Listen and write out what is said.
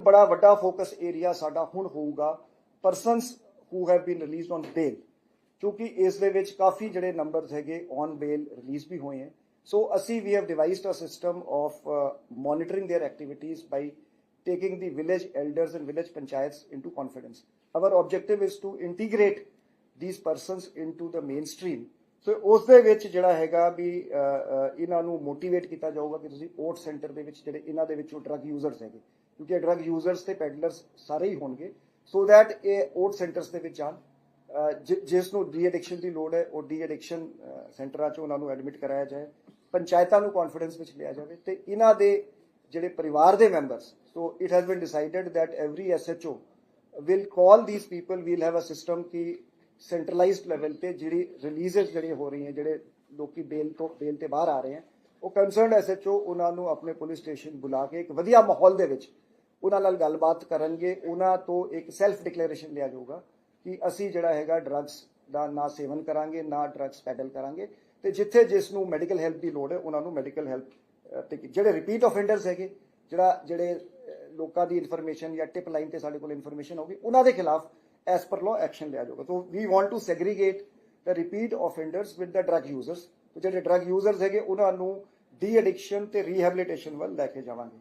ਬੜਾ ਵੱਡਾ focus area ਸਾਡਾ ਹੁਣ ਹੋਊਗਾ persons who have been released on bail ਕਿਉਂਕਿ ਇਸ ਦੇ ਵਿੱਚ ਕਾਫੀ ਜਿਹੜੇ ਨੰਬਰਸ ਹੈਗੇ ਔਨ ਬੇਲ ਰਿਲੀਜ਼ ਵੀ ਹੋਏ ਹੈ ਸੋ ਅਸੀਂ ਵੀ have devised a system of monitoring their activities by taking the village elders and village panchayats into confidence our objective is to integrate these persons into the mainstream so ਉਸ ਦੇ ਵਿੱਚ ਜਿਹੜਾ ਹੈਗਾ ਵੀ ਇਹਨਾਂ ਨੂੰ ਮੋਟੀਵੇਟ ਕੀਤਾ ਜਾਊਗਾ ਕਿ ਤੁਸੀਂ ਓਟ ਸੈਂਟਰ ਦੇ ਵਿੱਚ ਜਿਹੜੇ ਇਹਨਾਂ ਦੇ ਵਿੱਚੋਂ ਡਰੱਗ ਯੂਜ਼ਰਸ ਹੈਗੇ। ਕਿਉਂਕਿ ਡਰੱਗ ਯੂਜ਼ਰਸ ਤੇ ਪੈਡਲਰਸ ਸਾਰੇ ਹੀ ਹੋਣਗੇ। ਸੋ ਥੈਟ ਇਹ ਓਟ ਸੈਂਟਰਸ ਦੇ ਵਿੱਚ ਜਾਣ। ਅ, ਜਿਸ ਨੂੰ ਡੀ ਐਡਿਕਸ਼ਨ ਦੀ ਲੋੜ ਹੈ ਉਹ ਡੀ ਐਡਿਕਸ਼ਨ ਸੈਂਟਰਾਂ 'ਚ ਉਹਨਾਂ ਨੂੰ ਐਡਮਿਟ ਕਰਾਇਆ ਜਾਏ। ਪੰਚਾਇਤਾਂ ਨੂੰ ਕੌਨਫੀਡੈਂਸ ਵਿੱਚ ਲਿਆ ਜਾਵੇ ਤੇ ਇਹਨਾਂ ਦੇ ਜਿਹੜੇ ਪਰਿਵਾਰ ਦੇ members so it has been decided that every SHO will call these people we'll have a system ਕਿ ਸੈਂਟਰਲਾਈਜ਼ਡ ਲੈਵਲ ਤੇ ਜਿਹੜੀ ਰਿਲੀਜ਼ਸ ਜਿਹੜੀਆਂ ਹੋ ਰਹੀਆਂ, ਜਿਹੜੇ ਲੋਕੀ ਬੇਲ ਤੋਂ, ਬੇਲ ਤੇ ਬਾਹਰ ਆ ਰਹੇ ਆ, ਉਹ ਕੰਸਰਨਡ ਐਸਐਚਓ ਉਹਨਾਂ ਨੂੰ ਆਪਣੇ ਪੁਲਿਸ ਸਟੇਸ਼ਨ ਬੁਲਾ ਕੇ ਇੱਕ ਵਧੀਆ ਮਾਹੌਲ ਦੇ ਵਿੱਚ ਉਹਨਾਂ ਨਾਲ ਗੱਲਬਾਤ ਕਰਨਗੇ। ਉਹਨਾਂ ਤੋਂ ਇੱਕ ਸੈਲਫ ਡਿਕਲੇਰੇਸ਼ਨ ਲਿਆ ਜਾਊਗਾ ਕਿ ਅਸੀਂ ਜਿਹੜਾ ਹੈਗਾ ਡਰੱਗਸ ਦਾ ਨਾ ਸੇਵਨ ਕਰਾਂਗੇ, ਨਾ ਡਰੱਗਸ ਪੈਡਲ ਕਰਾਂਗੇ ਤੇ ਜਿੱਥੇ ਜਿਸ ਨੂੰ ਮੈਡੀਕਲ ਹੈਲਪ ਦੀ ਲੋੜ ਹੈ, ਉਹਨਾਂ ਨੂੰ ਮੈਡੀਕਲ ਹੈਲਪ ਤੇ ਜਿਹੜੇ ਰਿਪੀਟ ਆਫੈਂਡਰਸ ਹੈਗੇ, ਜਿਹੜਾ, ਜਿਹੜੇ ਲੋਕਾਂ ਦੀ ਇਨਫੋਰਮੇਸ਼ਨ ਜਾਂ ਟਿਪ ਲਾਈਨ ਤੇ ਸਾਡੇ ਕੋਲ ਇਨਫੋਰਮੇਸ਼ਨ ਹੋਗੀ ਉਹਨਾਂ ਦੇ ਖਿਲਾਫ ਐਸ ਪਰ ਲਾਅ ਐਕਸ਼ਨ ਲਿਆ ਜਾਊਗਾ so we want to segregate the repeat offenders with the drug users ਜਿਹੜੇ ਡਰੱਗ ਯੂਜ਼ਰਸ ਹੈਗੇ ਉਹਨਾਂ ਨੂੰ ਡੀ ਐਡਿਕਸ਼ਨ ਤੇ ਰੀਹੈਬਿਲਿਟੇਸ਼ਨ ਵੱਲ ਲੈ ਕੇ ਜਾਵਾਂਗੇ